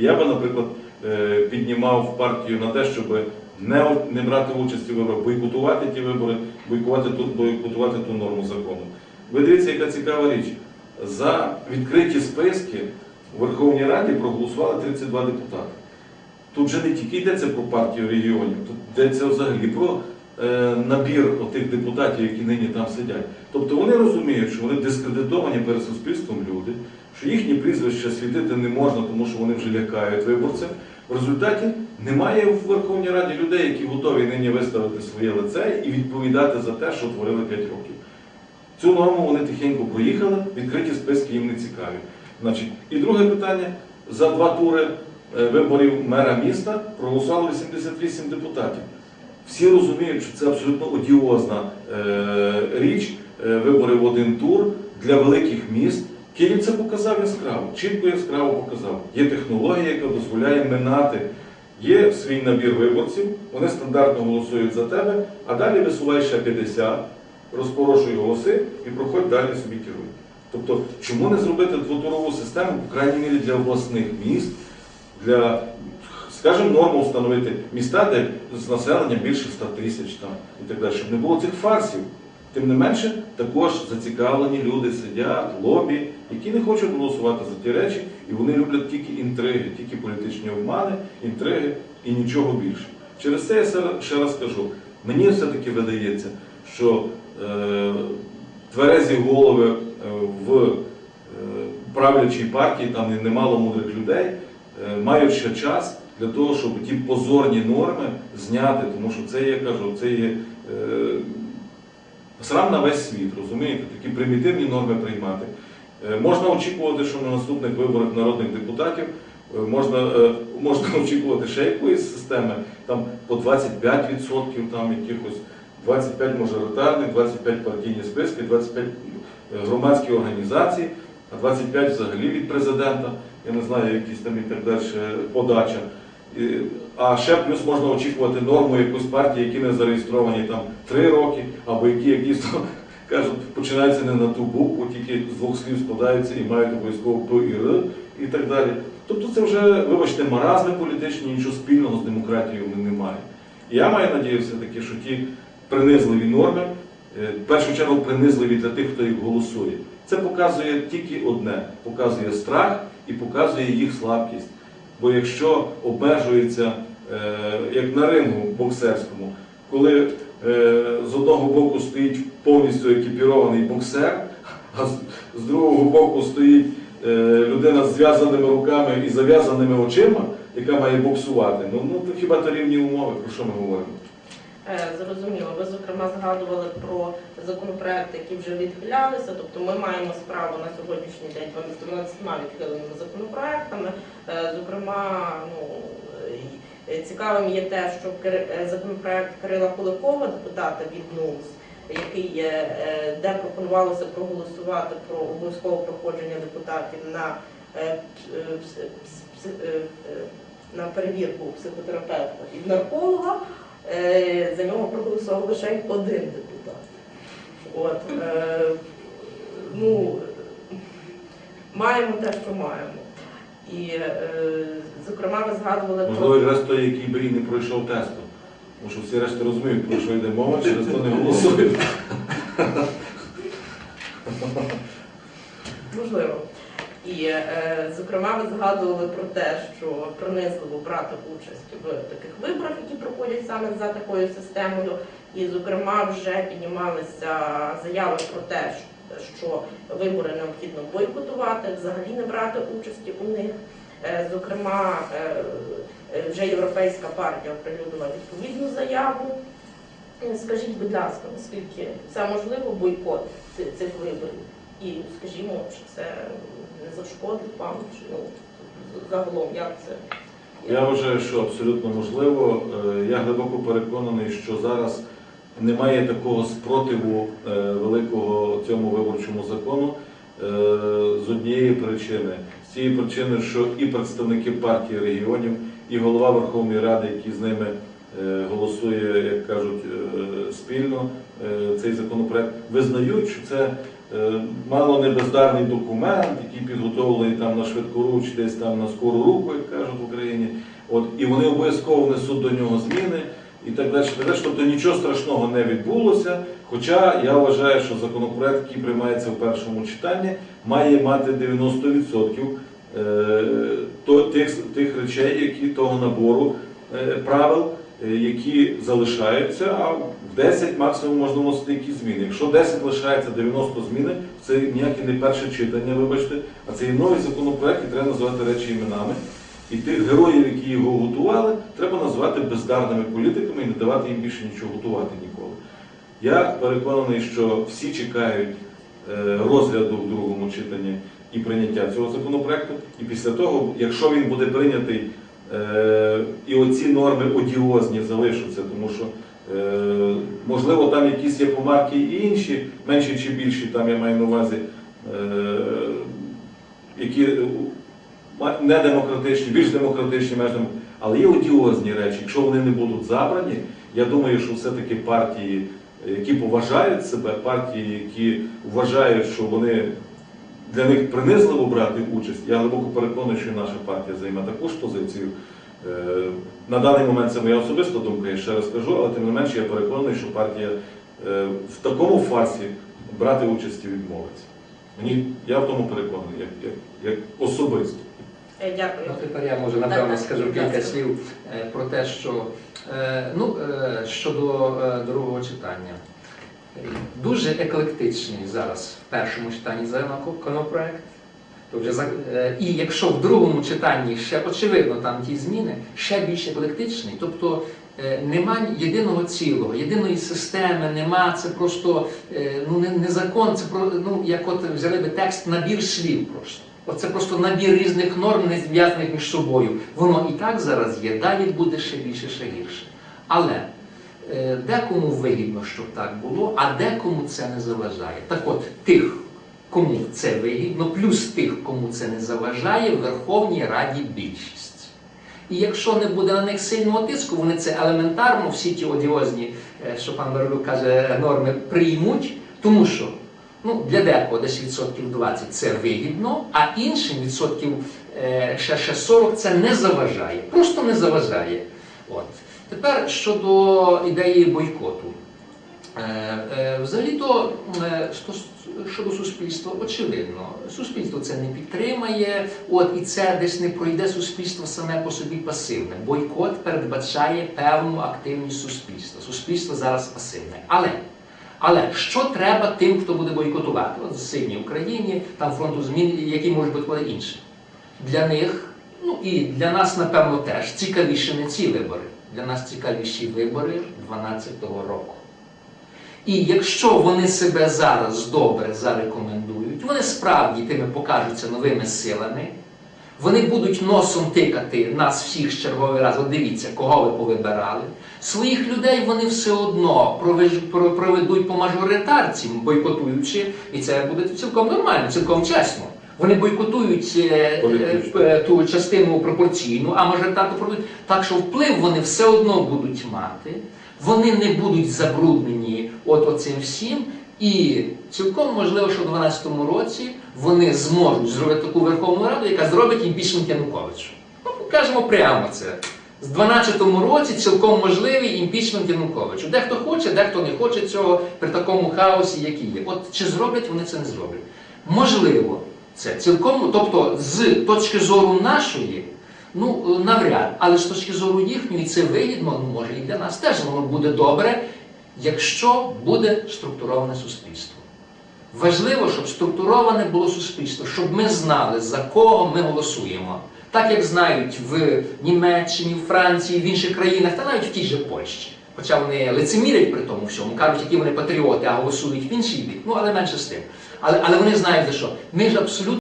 Я би, наприклад, е, піднімав партію на те, щоб не, не брати участь у виборах, бойкотувати ті вибори, бойкотувати ту, бойкотувати ту норму закону. Ви дивіться, яка цікава річ. За відкриті списки у Верховній Раді проголосували 32 депутати. Тут же не тільки йдеться про партію регіонів, тут йдеться взагалі про набір отих депутатів, які нині там сидять. Тобто вони розуміють, що вони дискредитовані перед суспільством люди, що їхні прізвища світити не можна, тому що вони вже лякають виборців. В результаті немає в Верховній Раді людей, які готові нині виставити своє лице і відповідати за те, що творили 5 років. Цю норму вони тихенько проїхали, відкриті списки їм не цікаві. Значить, і друге питання: за два тури е, виборів мера міста проголосувало 88 депутатів. Всі розуміють, що це абсолютно одіозна е, річ, е, вибори в один тур для великих міст. Київ це показав яскраво, чітко яскраво показав. Є технологія, яка дозволяє минати. Є свій набір виборців, вони стандартно голосують за тебе, а далі висувай ще 50, розпорошуй голоси і проходь далі собі керуй. Тобто, чому не зробити двотурову систему, по крайній мірі для обласних міст, для, скажімо, норму встановити міста, де з населенням більше 100 тисяч там, і так далі, щоб не було цих фарсів. Тим не менше, також зацікавлені люди сидять, лобі, які не хочуть голосувати за ті речі, і вони люблять тільки інтриги, тільки політичні обмани, інтриги і нічого більше. Через це я ще- раз кажу, мені все-таки видається, що е, тверезі голови е, в е, правлячій партії, там немало мудрих людей, е, мають ще час для того, щоб ті позорні норми зняти, тому що це, я кажу, це є. е, Срам на весь світ, розумієте, такі примітивні норми приймати. Е, Можна очікувати, що на наступних виборах народних депутатів е, можна, е, можна очікувати ще якоїсь системи, там по 25% там якихось 25 мажоритарних, 25 партійні списки, 25 громадські організації, а 25 взагалі від президента, я не знаю, якісь там і так далі подача. А ще плюс можна очікувати норму якоїсь партії, які не зареєстровані там 3 роки, або які якісь кажуть, починаються не на ту букву, тільки з двох слів складаються і мають обов'язково П і Р і так далі. Тобто це вже, вибачте, маразми політичні, нічого спільного з демократією вони не мають. І я маю надію все-таки, що ті принизливі норми, е, в першу чергу принизливі для тих, хто їх голосує. Це показує тільки одне: показує страх і показує їх слабкість. Бо якщо обмежується, е, як на рингу боксерському, коли е, з одного боку стоїть повністю екіпірований боксер, а з, другого боку стоїть е, людина з зв'язаними руками і зав'язаними очима, яка має боксувати, ну, ну хіба то рівні умови, про що ми говоримо? Е, Зрозуміло. Ви, зокрема, згадували про законопроекти, які вже відхилялися. Тобто ми маємо справу на сьогоднішній день 12 відхиленими законопроектами. Е, Зокрема, ну, е, цікавим є те, що законопроект Кирила Куликова, депутата від НУС, який де пропонувалося проголосувати про обов'язкове проходження депутатів на на перевірку психотерапевта і нарколога. Е, За нього проголосував лише один депутат. От, е, ну, маємо те, що маємо. І, е, зокрема, ви згадували Можливо, якраз той, який би і не пройшов тесту. Тому що всі решта розуміють, про що йде мова, через то не голосують. Можливо. І, е, зокрема, ви згадували про те, що пронизливо брати участь в таких виборах, які проходять саме за такою системою. І, зокрема, вже піднімалися заяви про те, що вибори необхідно бойкотувати, взагалі не брати участі у них. Е, Зокрема, е, вже європейська партія оприлюднила відповідну заяву. Скажіть, будь ласка, наскільки це можливо бойкот цих виборів? І скажімо, чи це не зашкодить вам, чи ну загалом як це? Я вважаю, що абсолютно можливо. Е, Я глибоко переконаний, що зараз немає такого спротиву е, великого цьому виборчому закону е, з однієї причини. З цієї причини, що і представники партії регіонів, і голова Верховної Ради, який з ними голосує, як кажуть, спільно цей законопроект, визнають, що це мало не бездарний документ, який підготовлений там на швидкоруч, десь там на скору руку, як кажуть в Україні. От, і вони обов'язково внесуть до нього зміни і так далі. Так далі. Тобто нічого страшного не відбулося. Хоча я вважаю, що законопроект, який приймається в першому читанні, має мати 90% е, тих, тих речей, які того набору е, правил, е, які залишаються, а в 10 максимум можна вносити якісь зміни. Якщо 10 лишається 90 зміни, це ніяке не перше читання, вибачте, а це є новий законопроект, і треба називати речі іменами. І тих героїв, які його готували, треба назвати бездарними політиками і не давати їм більше нічого готувати ніколи. Я переконаний, що всі чекають е, розгляду в другому читанні і прийняття цього законопроекту. І після того, якщо він буде прийнятий, е, і оці норми одіозні залишаться, тому що е, можливо там якісь є помарки і інші, менші чи більші, там я маю на увазі, е, які е, ма- недемократичні, більш демократичні меж демо- але є одіозні речі. Якщо вони не будуть забрані, я думаю, що все-таки партії, які поважають себе, партії, які вважають, що вони для них принизливо брати участь, я глибоко переконаний, що наша партія займе таку ж позицію. Е, На даний момент це моя особиста думка, я ще раз кажу, але тим не менше я переконаний, що партія е, в такому фарсі брати участі відмовиться. Мені я в тому переконаний, як, як, як особисто. Е, Дякую. Ну, тепер я може напевно скажу кілька слів про те, що ну, щодо другого читання. Дуже еклектичний зараз в першому читанні законопроект. То вже за- е, І якщо в другому читанні ще очевидно там ті зміни, ще більш еклектичний. Тобто е, нема єдиного цілого, єдиної системи, нема це просто е, ну, не, не закон, це про ну як от взяли би текст набір слів просто. Оце просто набір різних норм, не зв'язаних між собою. Воно і так зараз є, далі буде ще більше, ще гірше. Але декому вигідно, щоб так було, а декому це не заважає. Так от, тих, кому це вигідно, плюс тих, кому це не заважає, в Верховній Раді більшість. І якщо не буде на них сильного тиску, вони це елементарно, всі ті одіозні, е, що пан Верлюк каже, норми приймуть, тому що ну, для декого десь відсотків 20 це вигідно, а іншим відсотків е, ще 40 це не заважає. Просто не заважає. От. Тепер щодо ідеї бойкоту. Е, е, Взагалі-то е, щодо суспільства, очевидно, суспільство це не підтримає, от і це десь не пройде суспільство саме по собі пасивне. Бойкот передбачає певну активність суспільства. Суспільство зараз пасивне. Але але що треба тим, хто буде бойкотувати? От сильній Україні, там фронту змін, які можуть коли інші. Для них, ну і для нас, напевно, теж цікавіші не ці вибори. Для нас цікавіші вибори 12-го року. І якщо вони себе зараз добре зарекомендують, вони справді тими покажуться новими силами, вони будуть носом тикати нас всіх черговий раз. От дивіться, кого ви повибирали. Своїх людей вони все одно проведуть по мажоритарці, бойкотуючи, і це буде цілком нормально, цілком чесно. Вони бойкотують е, Політично. е, ту частину пропорційну, а мажоритарку проведуть. Так що вплив вони все одно будуть мати, вони не будуть забруднені от оцим всім. І цілком можливо, що в 2012 році вони зможуть зробити таку Верховну Раду, яка зробить імпічмент Януковичу. Ну, кажемо прямо це. З 12-му році цілком можливий імпічмент Януковичу. Дехто хоче, дехто не хоче цього при такому хаосі, який є. От чи зроблять вони це не зроблять? Можливо, це цілком, тобто з точки зору нашої, ну навряд, але з точки зору їхньої це вигідно, ну може і для нас теж воно буде добре, якщо буде структуроване суспільство. Важливо, щоб структуроване було суспільство, щоб ми знали, за кого ми голосуємо. Так як знають в Німеччині, в Франції, в інших країнах, та навіть в тій же Польщі. Хоча вони лицемірять при тому всьому, кажуть, які вони патріоти, а голосують в інший бік. Ну, але менше з тим. Але, але вони знають за що. Ми ж абсолютно.